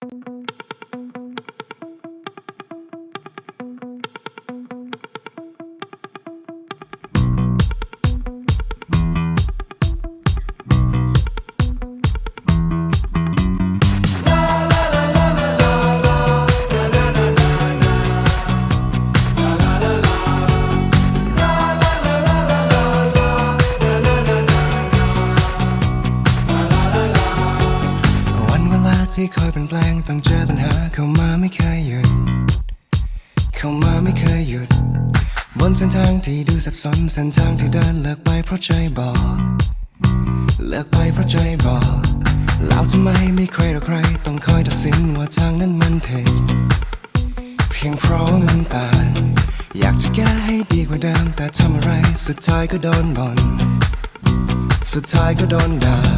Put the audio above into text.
วัน ต้องเจอปัญหาเข้ามาไม่เคยหยุด เข้ามาไม่เคยหยุด บนเส้นทางที่ดูสับสนเส้นทางที่เดินเลิกไปเพราะใจบอกเลิกไปเพราะใจบอกแล้วทำไมไม่ใครหรอกใคร ต้องคอยตัดสินว่าทางนั้นมันผิดเพียงเพราะมันตางอยากจะแก้ให้ดีกว่าเดิมแต่ทำอะไร สุดท้ายก็โดนบ่นสุดท้ายก็โดนด่า